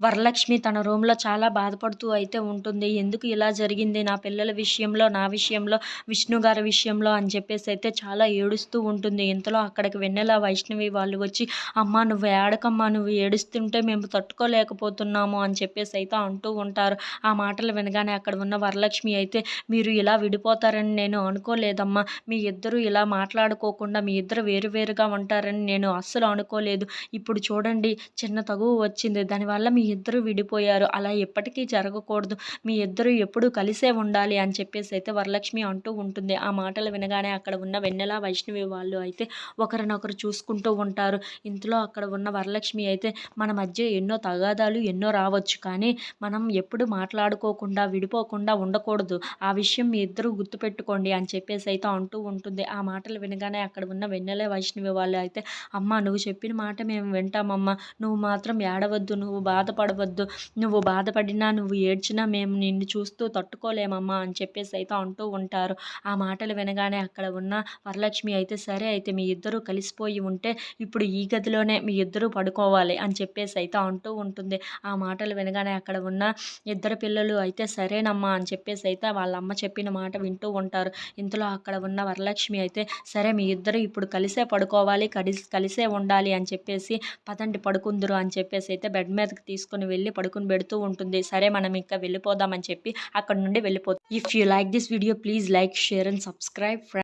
వరలక్ష్మి తన రూమ్లో చాలా బాధపడుతూ అయితే ఉంటుంది. ఎందుకు ఇలా జరిగింది? నా పిల్లల విషయంలో నా విషయంలో విష్ణు గారి విషయంలో అని చెప్పేసి అయితే చాలా ఏడుస్తూ ఉంటుంది. ఇంతలో అక్కడికి వెన్నెల వైష్ణవి వాళ్ళు వచ్చి అమ్మ నువ్వు ఏడకమ్మా నువ్వు ఏడుస్తుంటే మేము తట్టుకోలేకపోతున్నాము అని చెప్పేసి అయితే అంటూ ఉంటారు. ఆ మాటలు వినగానే అక్కడ ఉన్న వరలక్ష్మి అయితే మీరు ఇలా విడిపోతారని నేను అనుకోలేదమ్మా. మీ ఇద్దరు ఇలా మాట్లాడుకోకుండా మీ ఇద్దరు వేరువేరుగా ఉంటారని నేను అస్సలు అనుకోలేదు. ఇప్పుడు చూడండి చిన్న తగువ వచ్చింది. దానివల్ల మీ ఇద్దరు విడిపోయారు. అలా ఎప్పటికీ జరగకూడదు. మీ ఇద్దరు ఎప్పుడు కలిసే ఉండాలి అని చెప్పేసి అయితే వరలక్ష్మి అంటూ ఉంటుంది. ఆ మాటలు వినగానే అక్కడ ఉన్న వెన్నెల వైష్ణవి వాళ్ళు అయితే ఒకరినొకరు చూసుకుంటూ ఉంటారు. ఇంతలో అక్కడ ఉన్న వరలక్ష్మి అయితే మన మధ్య ఎన్నో తగాదాలు ఎన్నో రావచ్చు. కానీ మనం ఎప్పుడు మాట్లాడుకోకుండా విడిపోకుండా ఉండకూడదు. ఆ విషయం మీ ఇద్దరు గుర్తుపెట్టుకోండి అని చెప్పేసి అయితే అంటూ ఉంటుంది. ఆ మాటలు వినగానే అక్కడ ఉన్న వెన్నెల వైష్ణవి వాళ్ళు అయితే అమ్మ నువ్వు చెప్పిన మాట మేము వింటామమ్మా. నువ్వు మాత్రం ఏడవద్దు. నువ్వు బాధ పడవద్దు నువ్వు బాధపడినా నువ్వు ఏడ్చినా మేము నిన్ను చూస్తూ తట్టుకోలేమమ్మా అని చెప్పేసి అయితే అంటూ ఉంటారు. ఆ మాటలు వినగానే అక్కడ ఉన్న వరలక్ష్మి అయితే సరే అయితే మీ ఇద్దరూ కలిసిపోయి ఉంటే ఇప్పుడు ఈ గదిలోనే మీ ఇద్దరూ పడుకోవాలి అని చెప్పేసి అయితే అంటూ ఉంటుంది. ఆ మాటలు వినగానే అక్కడ ఉన్న ఇద్దరు పిల్లలు అయితే సరేనమ్మా అని చెప్పేసి అయితే వాళ్ళ అమ్మ చెప్పిన మాట వింటూ ఉంటారు. ఇంతలో అక్కడ ఉన్న వరలక్ష్మి అయితే సరే మీ ఇద్దరు ఇప్పుడు కలిసే పడుకోవాలి కలిసి కలిసే ఉండాలి అని చెప్పేసి పదండి పడుకుందురు అని చెప్పేసి అయితే బెడ్ మీదకి తీసుకుని వెళ్ళి పడుకుని పెడుతూ ఉంటుంది. సరే మనం ఇంకా వెళ్ళిపోదామని చెప్పి అక్కడ నుండి వెళ్ళిపోతుంది if you like this video please like share and subscribe